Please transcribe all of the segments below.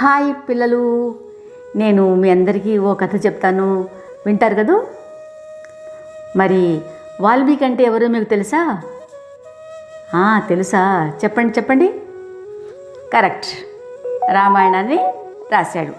Hi పిల్లలు. నేను మీ అందరికీ ఓ కథ చెప్తాను. వింటారు కదూ? మరి వాల్మీకి అంటే ఎవరో మీకు తెలుసా? తెలుసా. చెప్పండి చెప్పండి. కరెక్ట్. రామాయణాన్ని రాశాడు.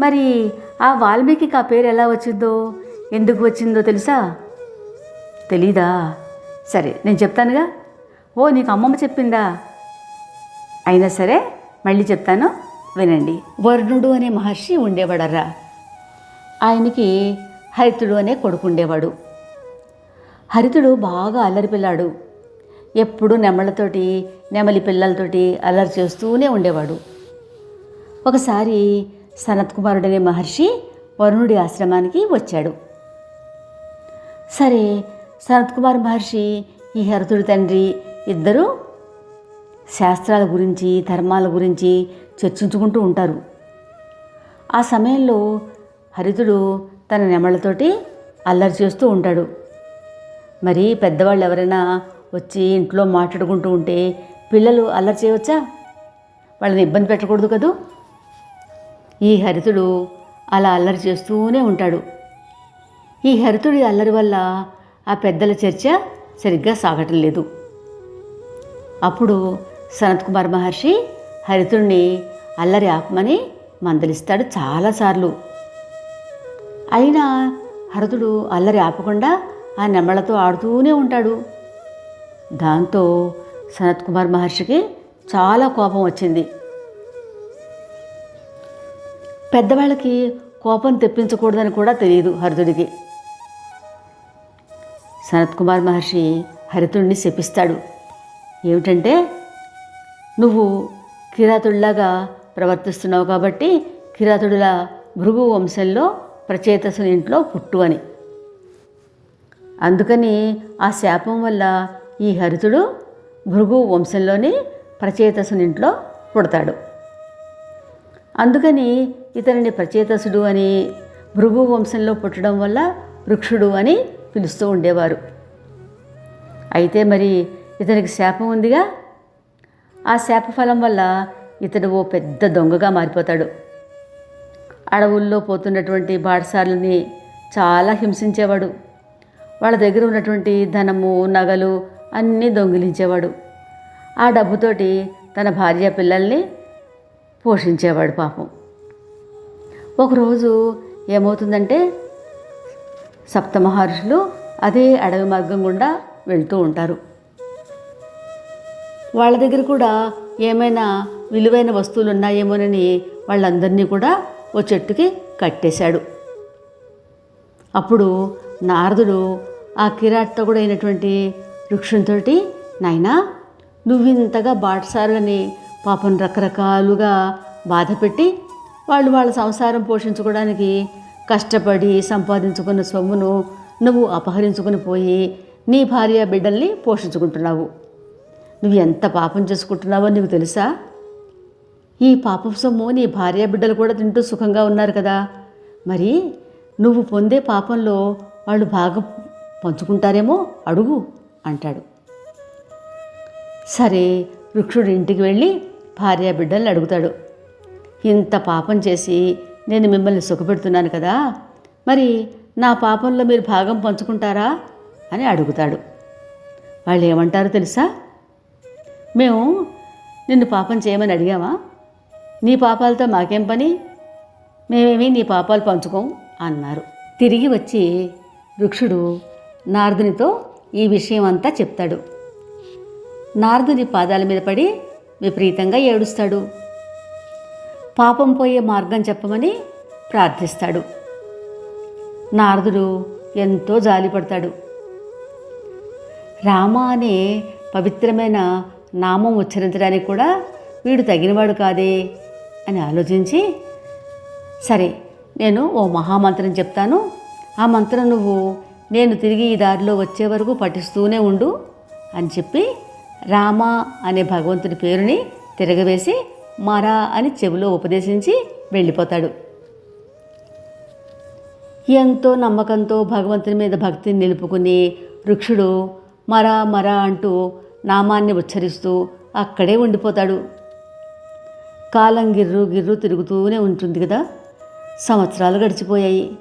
మరి ఆ వాల్మీకి ఆ పేరు ఎలా వచ్చిందో? ఎందుకు వచ్చిందో తెలుసా? తెలీదా? సరే నేను చెప్తానుగా. ఓ నీకు అమ్మమ్మ చెప్పిందా? అయినా సరే మళ్ళీ చెప్తాను. వినండి. వరుణుడు అనే మహర్షి ఉండేవాడరా ఆయనకి హరితుడు అనే కొడుకు ఉండేవాడు. హరితుడు బాగా అల్లరి పిల్లాడు. ఎప్పుడు నెమళ్ళతోటి నెమలి పిల్లలతోటి అల్లరి చేస్తూనే ఉండేవాడు. ఒకసారి సనత్ కుమారుడనే మహర్షి వరుణుడి ఆశ్రమానికి వచ్చాడు. సరే సనత్ కుమార్ మహర్షి ఈ హరితుడి తండ్రి ఇద్దరూ శాస్త్రాల గురించి ధర్మాల గురించి చర్చించుకుంటూ ఉంటారు. ఆ సమయంలో హరితుడు తన నెమళ్ళతోటి అల్లరి చేస్తూ ఉంటాడు. మరి పెద్దవాళ్ళు ఎవరైనా వచ్చి ఇంట్లో మాట్లాడుకుంటూ ఉంటే పిల్లలు అల్లరి చేయవచ్చా? వాళ్ళని ఇబ్బంది పెట్టకూడదు కదూ? ఈ హరితుడు అలా అల్లరి చేస్తూనే ఉంటాడు. ఈ హరితుడి అల్లరి వల్ల ఆ పెద్దల చర్చ సరిగ్గా సాగటం లేదు. అప్పుడు సనత్ కుమార్ మహర్షి హరితుణ్ణి అల్లరి ఆపమని మందలిస్తాడు చాలాసార్లు. అయినా హరితుడు అల్లరి ఆపకుండా ఆ నెమళ్ళతో ఆడుతూనే ఉంటాడు. దాంతో సనత్ కుమార్ మహర్షికి చాలా కోపం వచ్చింది. పెద్దవాళ్ళకి కోపం తెప్పించకూడదని కూడా తెలియదు హరితుడికి. సనత్ కుమార్ మహర్షి హరితుడిని శపిస్తాడు. ఏమిటంటే నువ్వు కిరాతుడిలాగా ప్రవర్తిస్తున్నావు కాబట్టి కిరాతుడుల భృగు వంశంలో ప్రచేతసుని ఇంట్లో పుట్టు అని. అందుకని ఆ శాపం వల్ల ఈ హరితుడు భృగు వంశంలోని ప్రచేతసుని ఇంట్లో పుడతాడు. అందుకని ఇతనిని ప్రచేతసుడు అని భృగు వంశంలో పుట్టడం వల్ల వృక్షుడు అని పిలుస్తూ ఉండేవారు. అయితే మరి ఇతనికి శాపం ఉందిగా? ఆ శాపఫలం వల్ల ఇతడు ఓ పెద్ద దొంగగా మారిపోతాడు. అడవుల్లో పోతున్నటువంటి బాటసార్లని చాలా హింసించేవాడు. వాళ్ళ దగ్గర ఉన్నటువంటి ధనము నగలు అన్నీ దొంగిలించేవాడు. ఆ డబ్బుతోటి తన భార్య పిల్లల్ని పోషించేవాడు పాపం. ఒకరోజు ఏమవుతుందంటే సప్తమహర్షులు అదే అడవి మార్గం గుండా వెళ్తూ ఉంటారు. వాళ్ళ దగ్గర కూడా ఏమైనా విలువైన వస్తువులు ఉన్నాయేమోనని వాళ్ళందరినీ కూడా ఓ చెట్టుకి కట్టేశాడు. అప్పుడు నారదుడు ఆ కిరాట్తో కూడా అయినటువంటి వృక్షంతో నాయనా నువ్వింతగా బాటసారులని పాపం రకరకాలుగా బాధ పెట్టి వాళ్ళు వాళ్ళ సంసారం పోషించుకోవడానికి కష్టపడి సంపాదించుకున్న సొమ్మును నువ్వు అపహరించుకుని పోయి నీ భార్య బిడ్డల్ని పోషించుకుంటున్నావు. నువ్వు ఎంత పాపం చేసుకుంటున్నావో నీకు తెలుసా? ఈ పాపం సొమ్ము నీ భార్య బిడ్డలు కూడా తింటూ సుఖంగా ఉన్నారు కదా. మరి నువ్వు పొందే పాపంలో వాళ్ళు బాగా పంచుకుంటారేమో అడుగు అంటాడు. సరే వృక్షుడు ఇంటికి వెళ్ళి భార్య బిడ్డల్ని అడుగుతాడు. ఇంత పాపం చేసి నేను మిమ్మల్ని సుఖపెడుతున్నాను కదా మరి నా పాపంలో మీరు భాగం పంచుకుంటారా అని అడుగుతాడు. వాళ్ళు ఏమంటారో తెలుసా? మేము నిన్ను పాపం చేయమని అడిగామా? నీ పాపాలతో మాకేం పని? మేమేమి నీ పాపాలు పంచుకోం అన్నారు. తిరిగి వచ్చి వృక్షుడు నారదునితో ఈ విషయం అంతా చెప్తాడు. నారదుని పాదాల మీద పడి విపరీతంగా ఏడుస్తాడు. పాపం పోయే మార్గం చెప్పమని ప్రార్థిస్తాడు. నారదుడు ఎంతో జాలిపడతాడు. రామ అనే పవిత్రమైన నామం ఉచ్చరించడానికి కూడా వీడు తగినవాడు కాదే అని ఆలోచించి సరే నేను ఓ మహామంత్రం చెప్తాను. ఆ మంత్రం నువ్వు నేను తిరిగి ఈ దారిలో వచ్చే వరకు పఠిస్తూనే ఉండు అని చెప్పి రామ అనే భగవంతుడి పేరుని తిరగవేసి మరా అని చెవిలో ఉపదేశించి వెళ్ళిపోతాడు. ఎంతో నమ్మకంతో భగవంతుని మీద భక్తిని నిలుపుకుని వృక్షుడు మరా మరా అంటూ నామాన్ని ఉచ్చరిస్తూ అక్కడే ఉండిపోతాడు. కాలం గిర్రు గిర్రు తిరుగుతూనే ఉంటుంది కదా. సంవత్సరాలు గడిచిపోయాయి.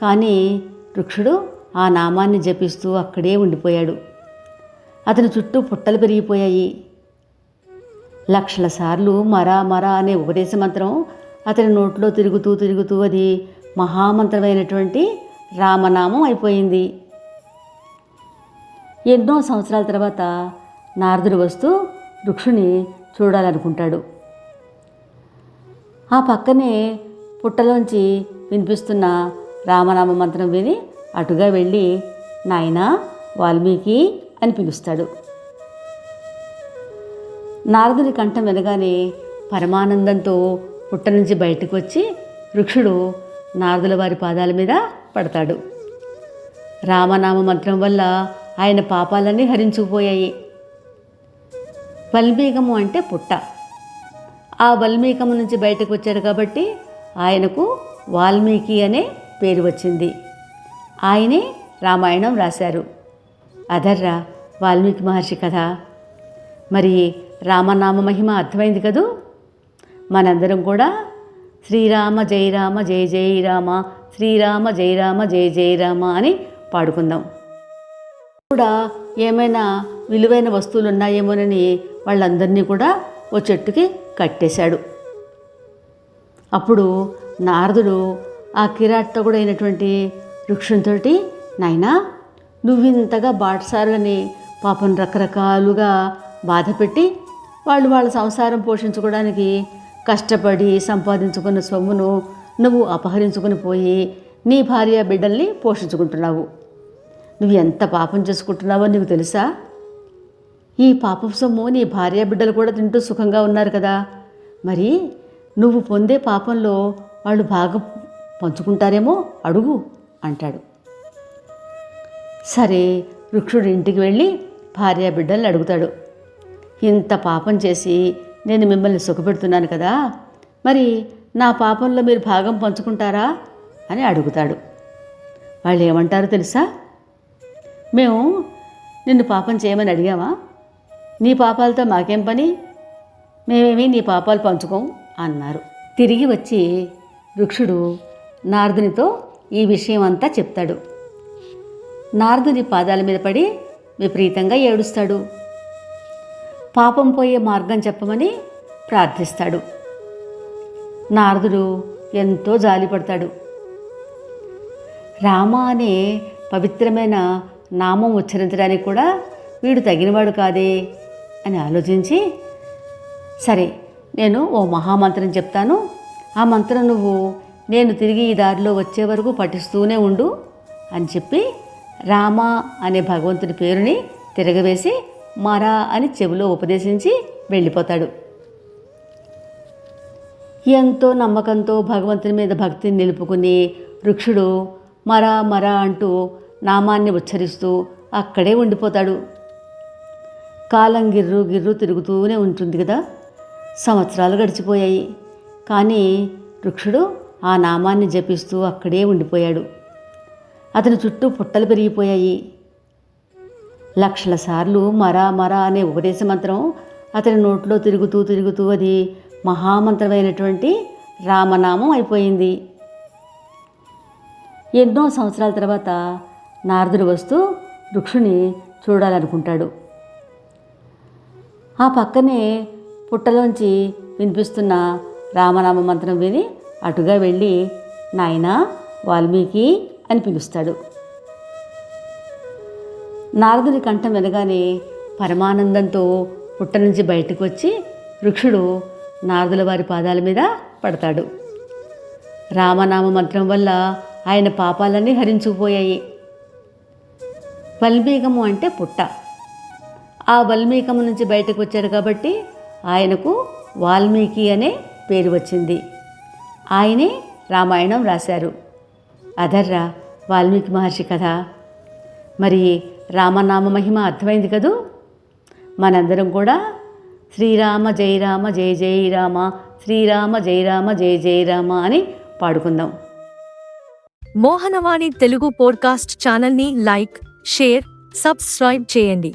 కానీ వృక్షుడు ఆ నామాన్ని జపిస్తూ అక్కడే ఉండిపోయాడు. అతని చుట్టూ పుట్టలు పెరిగిపోయాయి. లక్షల సార్లు మరా మరా అనే ఉపదేశ మంత్రం అతని నోట్లో తిరుగుతూ తిరుగుతూ అది మహామంత్రమైనటువంటి రామనామం అయిపోయింది. ఎన్నో సంవత్సరాల తర్వాత నారదుడు వస్తూ వృక్షుని చూడాలనుకుంటాడు. ఆ పక్కనే పుట్టలోంచి వినిపిస్తున్న రామనామ మంత్రం విని అటుగా వెళ్ళి నాయనా వాల్మీకి అని పిలుస్తాడు. నారదుని కంఠం వినగానే పరమానందంతో పుట్ట నుంచి బయటకు వచ్చి వృక్షుడు నారదుల వారి పాదాల మీద పడతాడు. రామనామ మంత్రం వల్ల ఆయన పాపాలన్నీ హరించుకుపోయాయి. వల్మీకము అంటే పుట్ట. ఆ వల్మీకము నుంచి బయటకు వచ్చాడు కాబట్టి ఆయనకు వాల్మీకి అనే పేరు వచ్చింది. ఆయనే రామాయణం రాశారు. అదర్రా వాల్మీకి మహర్షి కథ. మరి రామనామ మహిమ అర్థమైంది కదూ? మనందరం కూడా శ్రీరామ జయ రామ జయ జయ రామ శ్రీరామ జయ రామ జయ జయ రామ అని పాడుకుందాం. కూడా ఏమైనా విలువైన వస్తువులు ఉన్నాయేమోనని వాళ్ళందరినీ కూడా ఓ చెట్టుకి కట్టేశాడు. అప్పుడు నారదుడు ఆ కిరాట్టకుడు అయినటువంటి వృక్షంతో నాయనా నువ్వింతగా బాటసారులని పాపం రకరకాలుగా బాధపెట్టి వాళ్ళు వాళ్ళ సంసారం పోషించుకోవడానికి కష్టపడి సంపాదించుకున్న సొమ్మును నువ్వు అపహరించుకుని పోయి నీ భార్య బిడ్డల్ని పోషించుకుంటున్నావు. నువ్వు ఎంత పాపం చేసుకుంటున్నావో నీకు తెలుసా? ఈ పాపం సొమ్ము నీ భార్య బిడ్డలు కూడా తింటూ సుఖంగా ఉన్నారు కదా. మరి నువ్వు పొందే పాపంలో వాళ్ళు బాగా పంచుకుంటారేమో అడుగు అంటాడు. సరే వృక్షుడు ఇంటికి వెళ్ళి భార్య బిడ్డల్ని అడుగుతాడు. ఇంత పాపం చేసి నేను మిమ్మల్ని సుఖపెడుతున్నాను కదా మరి నా పాపంలో మీరు భాగం పంచుకుంటారా అని అడుగుతాడు. వాళ్ళు ఏమంటారో తెలుసా? మేము నిన్ను పాపం చేయమని అడిగామా? నీ పాపాలతో మాకేం పని? మేమేమి నీ పాపాలు పంచుకోం అన్నారు. తిరిగి వచ్చి వృక్షుడు నారదునితో ఈ విషయం అంతా చెప్తాడు. నారదుని పాదాల మీద పడి విపరీతంగా ఏడుస్తాడు. పాపం పోయే మార్గం చెప్పమని ప్రార్థిస్తాడు. నారదుడు ఎంతో జాలిపడతాడు రామ అనే పవిత్రమైన నామం ఉచ్చరించడానికి కూడా వీడు తగినవాడు కాదే. అని ఆలోచించి సరే నేను ఓ మహామంత్రం చెప్తాను. ఆ మంత్రం నువ్వు నేను తిరిగి ఈ దారిలో వచ్చే వరకు పఠిస్తూనే ఉండు అని చెప్పి రామ అనే భగవంతుని పేరుని తిరగవేసి మరా అని చెవిలో ఉపదేశించి వెళ్ళిపోతాడు. ఎంతో నమ్మకంతో భగవంతుని మీద భక్తిని నిలుపుకుని వృక్షుడు మరా మరా అంటూ నామాన్ని ఉచ్చరిస్తూ అక్కడే ఉండిపోతాడు. కాలం గిర్రు గిర్రు తిరుగుతూనే ఉంటుంది కదా. సంవత్సరాలు గడిచిపోయాయి. కానీ వృక్షుడు ఆ నామాన్ని జపిస్తూ అక్కడే ఉండిపోయాడు. అతని చుట్టూ పుట్టలు పెరిగిపోయాయి. లక్షల సార్లు మరా మరా అనే ఉపదేశ మంత్రం అతని నోట్లో తిరుగుతూ తిరుగుతూ అది మహామంత్రమైనటువంటి రామనామం అయిపోయింది. ఎన్నో సంవత్సరాల తర్వాత నారదుడు వస్తూ వృక్షుని చూడాలనుకుంటాడు. ఆ పక్కనే పుట్టలోంచి వినిపిస్తున్న రామనామ మంత్రం విని అటుగా వెళ్ళి నాయన వాల్మీకి అని పిలుస్తాడు. నారదుని కంఠం వినగానే పరమానందంతో పుట్ట నుంచి బయటకు వచ్చి వృక్షుడు నారదుల వారి పాదాల మీద పడతాడు. రామనామ మంత్రం వల్ల ఆయన పాపాలన్నీ హరించుకుపోయాయి. వల్మీకము అంటే పుట్ట. ఆ వల్మీకము నుంచి బయటకు వచ్చారు కాబట్టి ఆయనకు వాల్మీకి అనే పేరు వచ్చింది. ఆయనే రామాయణం రాశారు. అదర్రా వాల్మీకి మహర్షి కథ. మరి రామనామ మహిమ అర్థమైంది కదూ? మనందరం కూడా శ్రీరామ జయ రామ జయ జయ రామ శ్రీరామ జయ రామ జయ జయ రామ అని పాడుకుందాం. మోహనవాణి తెలుగు పోడ్కాస్ట్ ఛానల్ని లైక్ షేర్ సబ్స్క్రైబ్ చేయండి.